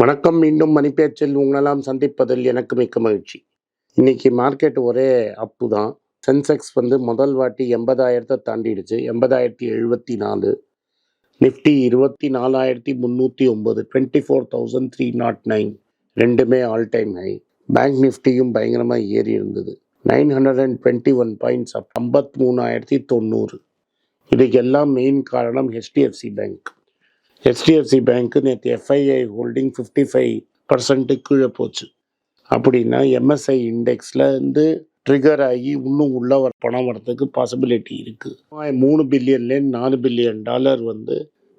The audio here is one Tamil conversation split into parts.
வணக்கம் மீண்டும் மணிப்பேச்சில் உங்களெல்லாம் சந்திப்பதில் எனக்கு மிக்க மகிழ்ச்சி. இன்னைக்கு மார்க்கெட் ஒரே அப்பு தான். சென்செக்ஸ் வந்து முதல் வாட்டி எண்பதாயிரத்தை தாண்டிடுச்சு. எண்பதாயிரத்தி எழுபத்தி நாலு. நிஃப்டி இருபத்தி நாலாயிரத்தி முந்நூற்றி ஒம்பது twenty four thousand three nought nine ரெண்டுமே ஆல் டைம் ஹை பேங்க் நிஃப்டியும் பயங்கரமாக ஏறி இருந்தது. Nine hundred and twenty one points up. ஐம்பத்தி மூணாயிரத்தி தொண்ணூறு. இதுக்கு எல்லாம் மெயின் காரணம் ஹெச்டிஎஃப்சி பேங்க் ஹெச்டிஎஃப்சி பேங்க்கு நேற்று FII holding fifty five percent கீழே போச்சு. அப்படின்னா எம்எஸ்ஐ இண்டெக்ஸில் இருந்து ட்ரிகர் ஆகி இன்னும் உள்ள வர பணம் வரதுக்கு பாசிபிலிட்டி இருக்குது மூணு பில்லியன்லேருந்து நாலு பில்லியன் டாலர் வந்து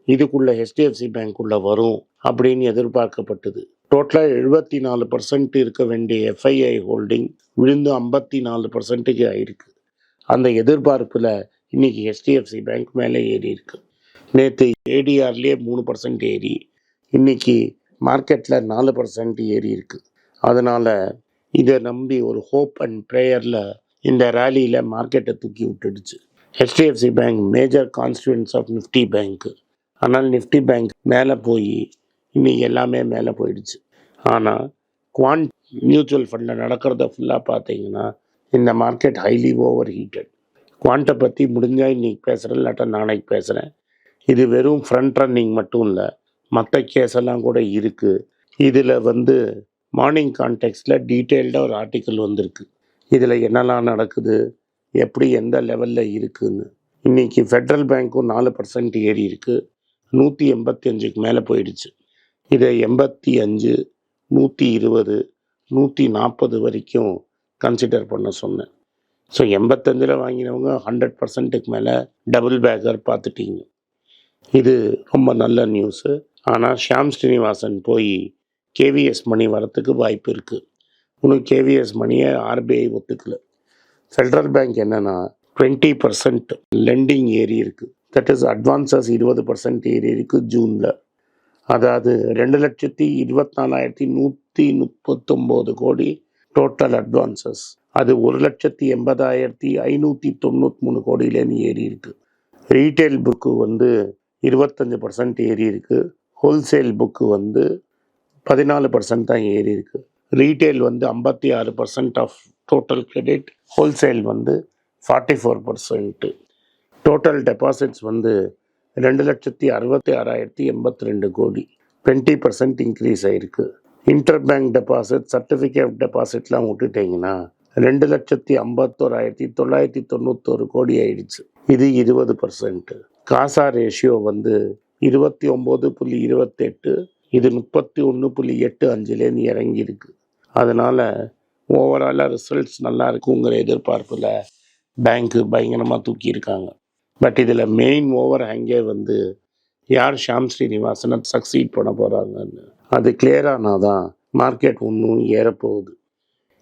இதுக்குள்ளே ஹெச்டிஎஃப்சி பேங்க்குள்ளே வரும் அப்படின்னு எதிர்பார்க்கப்பட்டது. டோட்டலாக எழுபத்தி நாலு பர்சன்ட் இருக்க வேண்டிய எஃப்ஐஐ ஹோல்டிங் விழுந்து ஐம்பத்தி நாலு பர்சன்ட்டுக்கு ஆயிருக்கு. அந்த எதிர்பார்ப்பில் இன்னைக்கு ஹெச்டிஎஃப்சி பேங்க் மேலே ஏறி இருக்குது நேற்று ஏடிஆர்லேயே மூணு பர்சன்ட் ஏறி இன்னைக்கு மார்க்கெட்டில் நாலு பர்சன்ட் ஏறி இருக்குது அதனால் இதை நம்பி ஒரு ஹோப் அண்ட் ப்ரேயரில் இந்த ரேலியில் மார்க்கெட்டை தூக்கி விட்டுடுச்சு. HDFC bank major constituents of Nifty bank ஆனால் நிஃப்டி பேங்க் மேலே போய் இன்னைக்கு எல்லாமே மேலே போயிடுச்சு. ஆனால் குவான்ட் மியூச்சுவல் ஃபண்டில் நடக்கிறத ஃபுல்லாக பார்த்தீங்கன்னா இந்த மார்க்கெட் ஹைலி ஓவர் ஹீட்டட் குவாண்ட்டை பற்றி முடிஞ்சால் இன்றைக்கி பேசுகிறேன் இல்லாட்டா நாளைக்கு பேசுகிறேன் இது வெறும் ஃப்ரண்ட் ரன்னிங் மட்டும் இல்லை மற்ற கேஸ் எல்லாம் கூட இருக்குது இதில் வந்து மார்னிங் கான்டெக்ட்ஸில் டீட்டெயில்டாக ஒரு ஆர்டிக்கல் வந்திருக்கு. இதில் என்னெல்லாம் நடக்குது எப்படி எந்த லெவலில் இருக்குதுன்னு இன்றைக்கி ஃபெட்ரல் பேங்க்கும் நாலு பர்சன்ட் ஏறி இருக்குது நூற்றி எண்பத்தி அஞ்சுக்கு மேலே போயிடுச்சு. இதை எண்பத்தி அஞ்சு நூற்றி இருபது நூற்றி நாற்பது வரைக்கும் கன்சிடர் பண்ண சொன்னேன். ஸோ எண்பத்தஞ்சில் வாங்கினவங்க ஹண்ட்ரட் பர்சன்ட்டுக்கு மேலே டபுள் பேக்கர் பார்த்துட்டீங்க. இது ரொம்ப நல்ல நியூஸு ஆனால் ஷியாம் ஸ்ரீனிவாசன் போய் கேவிஎஸ் மணி வரத்துக்கு வாய்ப்பு இருக்குது இன்னும் கேவிஎஸ் மணியை ஆர்பிஐ ஒத்துக்கல. ஃபெட்ரல் பேங்க் என்னென்னா டுவெண்ட்டி பர்சன்ட் லெண்டிங் ஏறி இருக்குது தட் இஸ் அட்வான்சஸ் இருபது பர்சன்ட் ஏறி இருக்குது ஜூனில். அதாவது ரெண்டு லட்சத்தி இருபத்தி நாலாயிரத்தி நூற்றி முப்பத்தொம்போது கோடி டோட்டல் அட்வான்சஸ் அது ஒரு லட்சத்தி எண்பதாயிரத்தி ஐநூற்றி தொண்ணூற்றி மூணு கோடியிலேருந்து ஏறி இருக்கு. ரீட்டைல் புக்கு வந்து இருபத்தஞ்சி பர்சன்ட் ஏறி இருக்கு ஹோல்சேல் புக்கு வந்து பதினாலு பர்சன்ட் தான் ஏறி இருக்குது ரீட்டெயில் வந்து ஐம்பத்தி ஆறு percent of total credit wholesale வந்து forty four percent total deposits வந்து ரெண்டு லட்சத்தி அறுபத்தி ஆறாயிரத்தி எண்பத்தி ரெண்டு கோடி. டுவெண்ட்டி பர்சன்ட் இன்க்ரீஸ் ஆகிருக்கு இன்டர் பேங்க் டெபாசிட் சர்டிஃபிகேட் டெபாசிட்லாம் விட்டுட்டிங்கன்னா ரெண்டு லட்சத்தி ஐம்பத்தோராயிரத்தி தொள்ளாயிரத்தி தொண்ணூத்தோரு கோடி ஆயிடுச்சு. இது இருபது பர்சன்ட் காசா ரேஷியோ வந்து இருபத்தி ஒம்பது புள்ளி இருபத்தெட்டு இது முப்பத்தி ஒன்று புள்ளி எட்டு அஞ்சுலேருந்து இறங்கி இருக்கு அதனால ஓவராலாக ரிசல்ட்ஸ் நல்லா இருக்குங்கிற எதிர்பார்ப்பில் பேங்க்கு பயங்கரமாக தூக்கியிருக்காங்க. பட் இதில் மெயின் ஓவர் ஹேங்கே வந்து யார் ஷாம் ஸ்ரீனிவாசனை சக்சீட் பண்ண போகிறாங்கன்னு அது கிளியர் ஆனால் தான் மார்க்கெட் ஒன்றும் ஏறப்போகுது.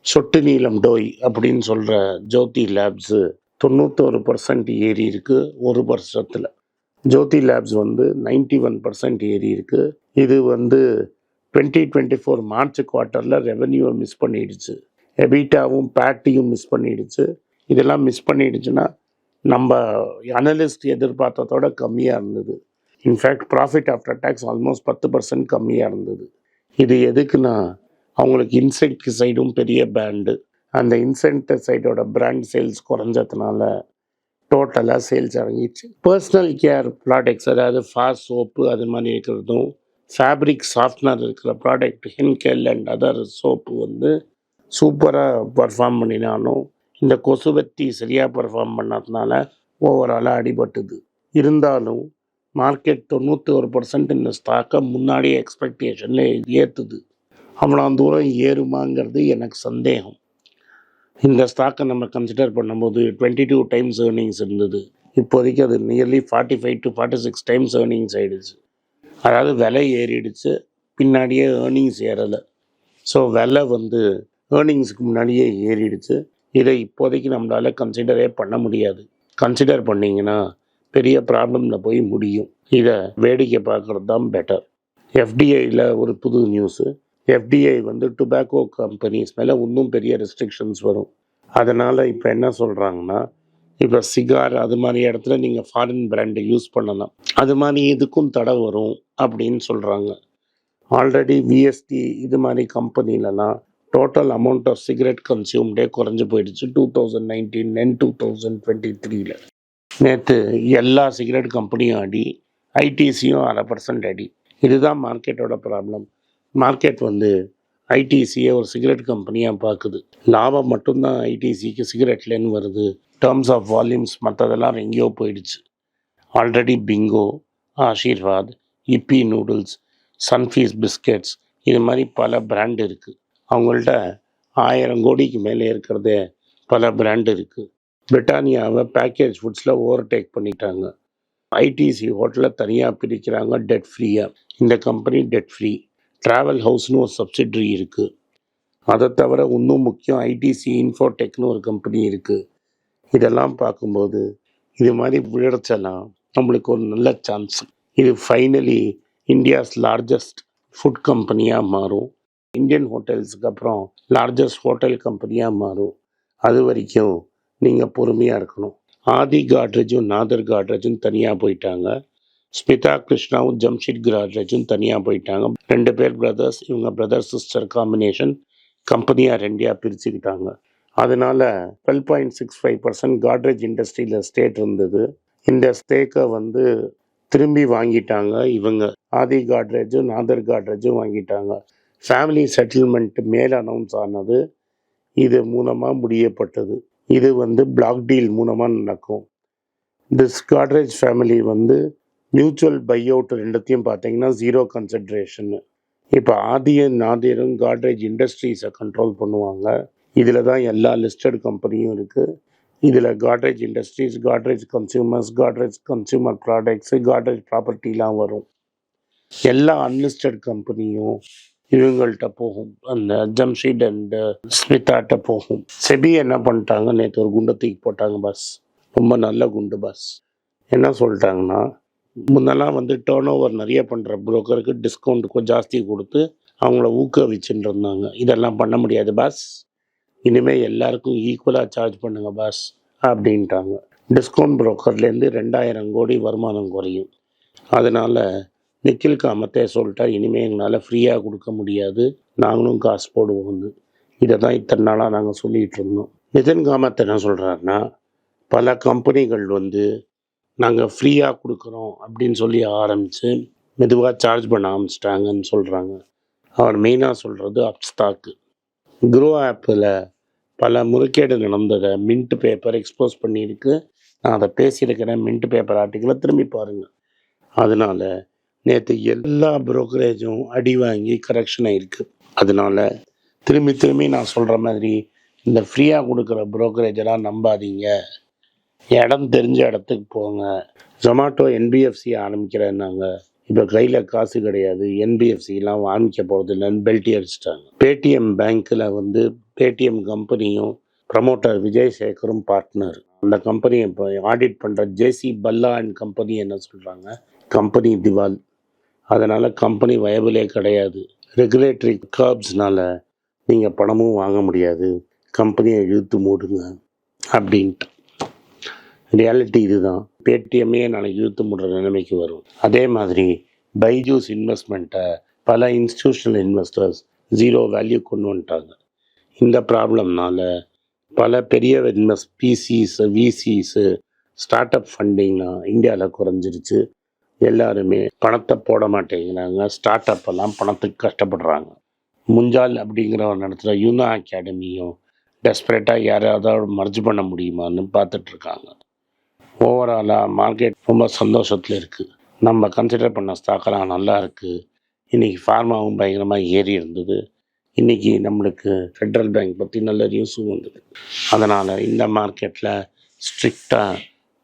சொட்டு நீளம் டோய் அப்படின்னு சொல்கிற ஜோதி லேப்ஸு தொண்ணூத்தோரு பர்சன்ட் ஏறி இருக்குது ஒரு வருஷத்தில். ஜோதி லேப்ஸ் வந்து நைன்டி ஒன் பர்சன்ட் ஏறி இருக்குது இது வந்து டுவெண்ட்டி டுவெண்ட்டி ஃபோர் மார்ச் குவார்ட்டரில் ரெவன்யூவை மிஸ் பண்ணிடுச்சு. எபிட்டாவும் பேட்டியும் மிஸ் பண்ணிடுச்சு. இதெல்லாம் மிஸ் பண்ணிடுச்சுன்னா நம்ம அனலிஸ்ட் எதிர்பார்த்ததோட கம்மியாக இருந்தது. In fact profit after tax almost பத்து பர்சன்ட் கம்மியாக இருந்தது. இது எதுக்குன்னா அவங்களுக்கு இன்செக்டிசைடும் பெரிய பேண்டு அந்த இன்சென்டிசைடோட பிராண்ட் சேல்ஸ் குறைஞ்சதுனால டோட்டலாக சேல்ஸ் இறங்கிடுச்சு. பர்சனல் கேர் ப்ராடக்ட்ஸ் அதாவது ஃபாஸ்ட் சோப்பு அது மாதிரி இருக்கிறதும் ஃபேப்ரிக் சாஃப்ட்னர் இருக்கிற product Henkel and other soap வந்து சூப்பராக பர்ஃபார்ம் பண்ணினாலும் இந்த கொசுவத்தி சரியாக பர்ஃபார்ம் பண்ணதுனால ஓவராலாக அடிபட்டுது. இருந்தாலும் மார்க்கெட் தொண்ணூற்றி ஒரு பர்சன்ட் இந்த ஸ்டாக்கை முன்னாடியே எக்ஸ்பெக்டேஷனில் ஏற்றுது அவ்வளோ தூரம் ஏறுமாங்கிறது எனக்கு சந்தேகம். இந்த ஸ்டாக்கை நம்ம கன்சிடர் பண்ணும்போது டுவெண்ட்டி டூ டைம்ஸ் ஏர்னிங்ஸ் இருந்தது. இப்போதைக்கு அது nearly forty five to forty six times earnings ஆகிடுச்சு அதாவது விலை ஏறிடுச்சு பின்னாடியே ஏர்னிங்ஸ் ஏறலை. ஸோ விலை வந்து ஏர்னிங்ஸ்க்கு முன்னாடியே ஏறிடுச்சு. இதை இப்போதைக்கு நம்மளால் கன்சிடரே பண்ண முடியாது. கன்சிடர் பண்ணிங்கன்னா பெரிய ப்ராப்ளமில் போய் முடியும். இதை வேடிக்கை பார்க்குறது தான் பெட்டர் எஃப்டிஐயில் ஒரு புது நியூஸு எஃப்டிஐ வந்து டுபாக்கோ கம்பெனிஸ் மேலே இன்னும் பெரிய ரெஸ்ட்ரிக்ஷன்ஸ் வரும். அதனால் இப்போ என்ன சொல்கிறாங்கன்னா இப்போ சிகார் அது மாதிரி இடத்துல நீங்கள் ஃபாரின் பிராண்டை யூஸ் பண்ணலாம். அது மாதிரி இதுக்கும் தடை வரும் அப்படின்னு சொல்கிறாங்க ஆல்ரெடி விஎஸ்டி இது மாதிரி கம்பெனிலலாம் டோட்டல் அமௌண்ட் ஆஃப் சிகரெட் கன்சியூம்டே குறைஞ்சி போயிடுச்சு two thousand nineteen and two thousand twenty த்ரீல நேற்று எல்லா சிகரெட் கம்பெனியும் அடி ஐடிசியும் அரை பர்சன்ட் அடி. இதுதான் மார்க்கெட்டோட ப்ராப்ளம் மார்க்கெட் வந்து ஐடிசியை ஒரு சிகரெட் கம்பெனியாக பார்க்குது லாபம் மட்டும்தான் ஐடிசிக்கு சிகரெட்லேன்னு வருது. டேர்ம்ஸ் ஆஃப் வால்யூம்ஸ் மற்றதெல்லாம் எங்கேயோ போயிடுச்சு. Already Bingo Aashirvaad Yippee noodles Sunfeast biscuits இது மாதிரி பல பிராண்ட் இருக்குது அவங்கள்ட்ட ஆயிரம் கோடிக்கு மேலே இருக்கிறதே பல பிராண்ட் இருக்குது பிரிட்டானியாவை பேக்கேஜ் ஃபுட்ஸில் ஓவர்டேக் பண்ணிட்டாங்க. ஐடிசி ஹோட்டலை தனியாக பிரிக்கிறாங்க டெட் ஃப்ரீயாக இந்த கம்பெனி டெட் ஃப்ரீ ட்ராவல் ஹவுஸ்னு ஒரு சப்சிட்ரி இருக்குது அதை தவிர இன்னும் முக்கியம் ஐடிசி இன்ஃபோடெக்னு ஒரு கம்பெனி இருக்குது இதெல்லாம் பார்க்கும்போது இது மாதிரி விழுறச்செல்லாம் நம்மளுக்கு ஒரு நல்ல சான்ஸ் இது ஃபைனலி இந்தியாஸ் லார்ஜஸ்ட் ஃபுட் கம்பெனியாக மாறும். இந்தியன் ஹோட்டல்ஸுக்கு அப்புறம் லார்ஜஸ்ட் ஹோட்டல் கம்பெனியாக மாறும். அது வரைக்கும் நீங்கள் பொறுமையாக இருக்கணும். ஆதி காட்ரேஜும் நாதர் காட்ரேஜும் தனியாக போயிட்டாங்க. ஸ்மிதா கிருஷ்ணாவும் ஜம்ஷித் கிராஜும் தனியாக போயிட்டாங்க. ரெண்டு பேர் பிரதர்ஸ் இவங்க பிரதர் சிஸ்டர் காம்பினேஷன் கம்பெனியாக ரெண்டியாக பிரிச்சுக்கிட்டாங்க. அதனால் twelve point six five percent Godrej இண்டஸ்ட்ரியில் ஸ்டேட் இருந்தது. இந்த ஸ்டேக்கை வந்து திரும்பி வாங்கிட்டாங்க இவங்க. ஆதி காட்ரேஜும் நாதர் காட்ரேஜும் வாங்கிட்டாங்க. ஃபேமிலி செட்டில்மெண்ட் மேல் அனௌன்ஸ் ஆனது. இது மூலமாக முடியப்பட்டது. இது வந்து பிளாக் டீல் மூலமாக நடக்கும். திஸ் காட்ரேஜ் ஃபேமிலி வந்து மியூச்சுவல் பை அவுட் ரெண்டுத்தையும் பார்த்தீங்கன்னா ஜீரோ கன்சிட்ரேஷன் இப்போ ஆதியும் நாதிரும் காட்ரேஜ் இண்டஸ்ட்ரீஸை கண்ட்ரோல் பண்ணுவாங்க. இதில் தான் எல்லா லிஸ்டட் கம்பெனியும் இருக்குது இதில் Godrej industries Godrej consumers Godrej consumer products Godrej ப்ராப்பர்ட்டிலாம் வரும். எல்லா அன்லிஸ்டட் கம்பெனியும் இவங்கள்ட்ட போகும். அந்த ஜம்ஷீட் அண்டு ஸ்மிதாட்ட போகும். செபி என்ன பண்ணிட்டாங்க? நேற்று ஒரு குண்டை தூக்கி போட்டாங்க பஸ் ரொம்ப நல்ல குண்டு பஸ் என்ன சொல்லிட்டாங்கன்னா முன்னெல்லாம் வந்து டேர்ன் ஓவர் நிறைய பண்ணுற புரோக்கருக்கு டிஸ்கவுண்ட் ஜாஸ்தி கொடுத்து அவங்கள ஊக்குவிச்சுட்டு இருந்தாங்க. இதெல்லாம் பண்ண முடியாது பாஸ் இனிமேல் எல்லாருக்கும் ஈக்குவலாக சார்ஜ் பண்ணுங்கள் பாஸ் அப்படின்ட்டாங்க. டிஸ்கவுண்ட் புரோக்கர்லேருந்து ரெண்டாயிரம் கோடி வருமானம் குறையும். அதனால் நிக்கில் காமத்தே சொல்லிட்டா இனிமேல் எங்களால் ஃப்ரீயாக கொடுக்க முடியாது. நாங்களும் காசு போடுவோம்னு இதை தான் இத்தனை நாளாக நாங்கள் சொல்லிகிட்டு இருந்தோம். நிதின் காமத் என்ன சொல்கிறாருன்னா பல கம்பெனிகள் வந்து நாங்கள் ஃப்ரீயாக கொடுக்குறோம் அப்படின்னு சொல்லி ஆரம்பித்து மெதுவாக சார்ஜ் பண்ண ஆரம்பிச்சிட்டாங்கன்னு சொல்கிறாங்க அவர் மெயினாக சொல்கிறது அப்ஸ்டாக்கு க்ரோ ஆப்பில் பல முறைகேடு நடந்ததை மின்ட் பேப்பர் எக்ஸ்போஸ் பண்ணியிருக்கு. நான் அதை பேசியிருக்கிறேன் மின்ட் பேப்பர் ஆர்டிக்கலை திரும்பி பாருங்கள் அதனால நேற்று எல்லா புரோக்கரேஜும் அடி வாங்கி கரெக்ஷன் ஆகிருக்கு அதனால திரும்பி திரும்பி நான் சொல்கிற மாதிரி இந்த ஃப்ரீயாக கொடுக்குற புரோக்கரேஜெல்லாம் நம்பாதீங்க. இடம் தெரிஞ்ச இடத்துக்கு போங்க. ஜொமாட்டோ என்பிஎஃப்சி ஆரம்பிக்கிறேன்னாங்க. இப்போ கையில் காசு கிடையாது. என்பிஎஃப்சிலாம் ஆரம்பிக்க போகிறது இல்லைன்னு பெல்ட்டி அடிச்சிட்டாங்க. பேடிஎம் பேங்க்கில் வந்து பேடிஎம் கம்பெனியும் ப்ரமோட்டர் விஜய் சேகரும் பார்ட்னர் அந்த கம்பெனியை இப்போ ஆடிட் பண்ணுற ஜேசி பல்லா அண்ட் கம்பெனி என்ன சொல்கிறாங்க கம்பெனி திவால். அதனால் கம்பெனி வயபிளே கிடையாது. ரெகுலேட்டரி கர்ப்ஸ்னால நீங்கள் பணமும் வாங்க முடியாது. கம்பெனியை இழுத்து மூடுங்க. அப்படின்ட்டு. ரியாலிட்டி இதுதான். பேடிஎம்மே நாளைக்கு இழுத்து முடுற நிலைமைக்கு வரும். அதே மாதிரி பைஜூஸ் இன்வெஸ்ட்மெண்ட்டை பல இன்ஸ்டியூஷனல் இன்வெஸ்டர்ஸ் ஜீரோ வேல்யூ கொண்டு வந்துட்டாங்க. இந்த ப்ராப்ளம்னால பல பெரிய இன்வெஸ்ட் பிசிஸு விசிஸு ஸ்டார்ட் அப் ஃபண்டிங்லாம் இந்தியாவில் குறைஞ்சிருச்சு. எல்லாருமே பணத்தை போட மாட்டேங்கிறாங்க. ஸ்டார்ட் அப் எல்லாம் பணத்துக்கு கஷ்டப்படுறாங்க. முஞ்சால் அப்படிங்கிற ஒரு இடத்துல யூனா அகாடமியும் டெஸ்பரேட்டாக யாராவது மர்ஜ் பண்ண முடியுமான்னு பார்த்துட்ருக்காங்க ஓவராலாக மார்க்கெட் ரொம்ப சந்தோஷத்தில் இருக்குது நம்ம கன்சிடர் பண்ண ஸ்டாக்கெல்லாம் நல்லா இருக்குது இன்றைக்கி ஃபார்மாவும் பயங்கரமாக ஏறி இருந்தது. இன்றைக்கி நம்மளுக்கு ஃபெட்ரல் பேங்க் பற்றி நல்ல நியூஸும் வந்தது. அதனால் இந்த மார்க்கெட்டில் ஸ்ட்ரிக்டாக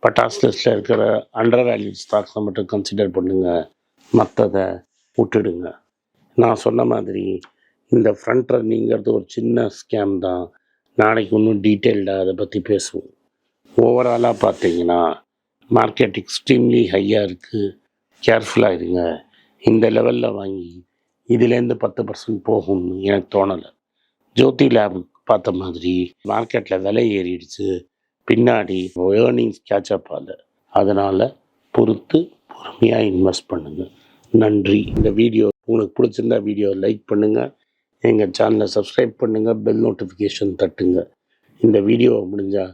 பட்டாஸ் லிஸ்ட்டில் இருக்கிற அண்டர் வேல்யூ ஸ்டாக்ஸை மட்டும் கன்சிடர் பண்ணுங்கள் மற்றதை விட்டுடுங்க. நான் சொன்ன மாதிரி இந்த ஃப்ரண்ட் ரன்னிங்கிறது ஒரு சின்ன ஸ்கேம் தான். நாளைக்கு இன்னும் டீட்டெயில்டாக அதை பற்றி பேசுவோம். ஓவராலாக பார்த்தீங்கன்னா மார்க்கெட் எக்ஸ்ட்ரீம்லி ஹையாக இருக்குது கேர்ஃபுல்லாக இருங்க. இந்த லெவலில் வாங்கி இதுலேருந்து பத்து பர்சன்ட் போகும்னு எனக்கு தோணலை. ஜோதி லேப் பார்த்த மாதிரி மார்க்கெட்டில் விலை ஏறிடுச்சு. பின்னாடி ஏர்னிங்ஸ் கேட்சப் ஆகல. அதனால் பொறுத்து பொறுமையாக இன்வெஸ்ட் பண்ணுங்கள் நன்றி. இந்த வீடியோ உங்களுக்கு பிடிச்சிருந்தா வீடியோ லைக் பண்ணுங்கள் எங்கள் சேனலை சப்ஸ்கிரைப் பண்ணுங்கள் பெல் நோட்டிஃபிகேஷன் தட்டுங்க. இந்த வீடியோ முடிஞ்சால்